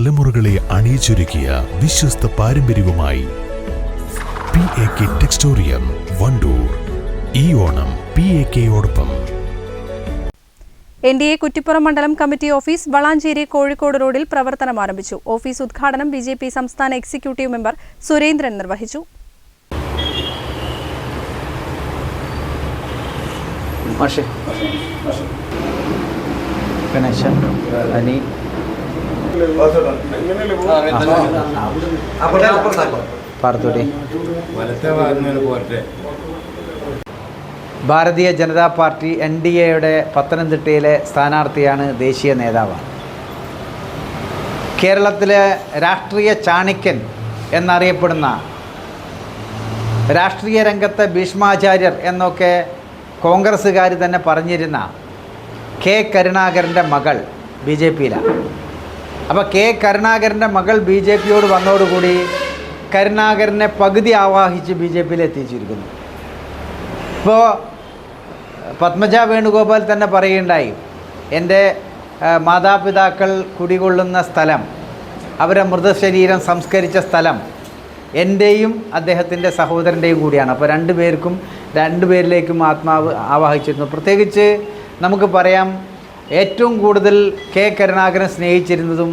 തലമുറകളെ അണിയിച്ചൊരുക്കിയ വിശ്വസ്ത പാരമ്പര്യവുമായി P A K Textorium Wandoor ഈ ഓണം പി എ കെയോടൊപ്പം എൻ ഡി എ കുറ്റിപ്പുറം മണ്ഡലം കമ്മിറ്റി ഓഫീസ് വളാഞ്ചേരി കോഴിക്കോട് റോഡിൽ പ്രവർത്തനം ആരംഭിച്ചു. ഓഫീസ് ഉദ്ഘാടനം ബി ജെ പി സംസ്ഥാന എക്സിക്യൂട്ടീവ് മെമ്പർ സുരേന്ദ്രൻ നിർവഹിച്ചു. ഗണേശൻ ഗണേശ അനി പാർത്തോടി Bharatiya Janata party N D എയുടെ പത്തനംതിട്ടയിലെ സ്ഥാനാർത്ഥിയാണ് ദേശീയ നേതാവ്. കേരളത്തിലെ രാഷ്ട്രീയ ചാണിക്യൻ എന്നറിയപ്പെടുന്ന രാഷ്ട്രീയ രംഗത്തെ ഭീഷ്മാചാര്യർ എന്നൊക്കെ കോൺഗ്രസ്സുകാർ തന്നെ പറഞ്ഞിരുന്ന കെ കരുണാകരന്റെ മകൾ ബി ജെ പിയിലാണ്. അപ്പോൾ കെ കരുണാകരന്റെ മകൾ ബി ജെ പിയോട് വന്നതോടുകൂടി കരുണാകരനെ പകുതി ആവാഹിച്ച് ബി ജെ പിയിൽ എത്തിച്ചിരിക്കുന്നു. ഇപ്പോൾ പത്മജ വേണുഗോപാൽ തന്നെ പറയുകയുണ്ടായി എന്റെ മാതാപിതാക്കൾ കുടികൊള്ളുന്ന സ്ഥലം അവരെ മൃതശരീരം സംസ്കരിച്ച സ്ഥലം എന്റെയും അദ്ദേഹത്തിന്റെ സഹോദരന്റെയും കൂടിയാണ്. അപ്പോൾ രണ്ടു പേർക്കും രണ്ടു പേരിലേക്കും ആത്മാവ് ആവാഹിച്ചിരുന്നു. പ്രത്യേകിച്ച് നമുക്ക് പറയാം ഏറ്റവും കൂടുതൽ കെ കരുണാകരൻ സ്നേഹിച്ചിരുന്നതും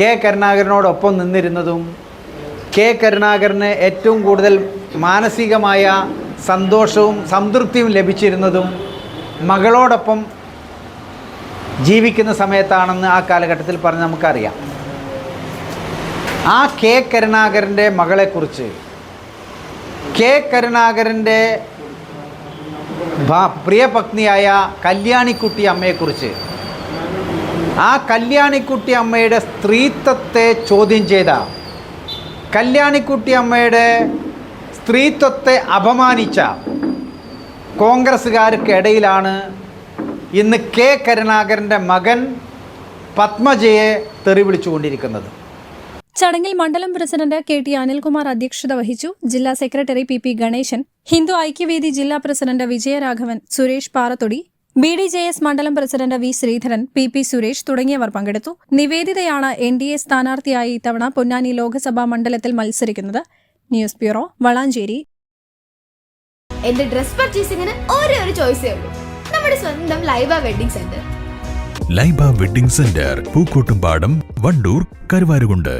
കെ കരുണാകരനോടൊപ്പം നിന്നിരുന്നതും കെ കരുണാകരന് ഏറ്റവും കൂടുതൽ മാനസികമായ സന്തോഷവും സംതൃപ്തിയും ലഭിച്ചിരുന്നതും മകളോടൊപ്പം ജീവിക്കുന്ന സമയത്താണെന്ന് ആ കാലഘട്ടത്തിൽ പറഞ്ഞ് നമുക്കറിയാം. ആ കെ കരുണാകരന്റെ മകളെക്കുറിച്ച് കെ കരുണാകരന്റെ പ്രിയപത്നിയായ കല്യാണിക്കുട്ടി അമ്മയെക്കുറിച്ച്. ആ കല്യാണിക്കുട്ടി അമ്മയുടെ സ്ത്രീത്വത്തെ ചോദ്യം ചെയ്ത. കല്യാണിക്കുട്ടി അമ്മയുടെ സ്ത്രീത്വത്തെ അപമാനിച്ച കോൺഗ്രസ്സുകാർക്കിടയിലാണ് ഇന്ന് കെ കരുണാകരന്റെ മകൻ പത്മജയെ തെറി വിളിച്ചുകൊണ്ടിരിക്കുന്നത്. ചടങ്ങിൽ മണ്ഡലം പ്രസിഡന്റ് കെ ടി അനിൽകുമാർ അധ്യക്ഷത വഹിച്ചു. ജില്ലാ secretary P P Ganesan Hindu Aikyavedi ജില്ലാ president Vijayaraghavan Suresh Parathodi B D J S മണ്ഡലം president V Sreedharan P P Suresh തുടങ്ങിയവർ പങ്കെടുത്തു. നിവേദിതയാണ് എൻ ഡി എ സ്ഥാനാർത്ഥിയായി ഇത്തവണ പൊന്നാനി ലോക്സഭാ മണ്ഡലത്തിൽ മത്സരിക്കുന്നത്. News bureau Valanchery. എന്റെ ഡ്രസ് പർച്ചേസിംഗിന് ഒരേ ഒരു ചോയ്സേ ഉള്ളൂ. നമ്മുടെ സ്വന്തം Laiba wedding centre. Laiba wedding centre Pookkottumpadam Wandoor Karuvarakundu.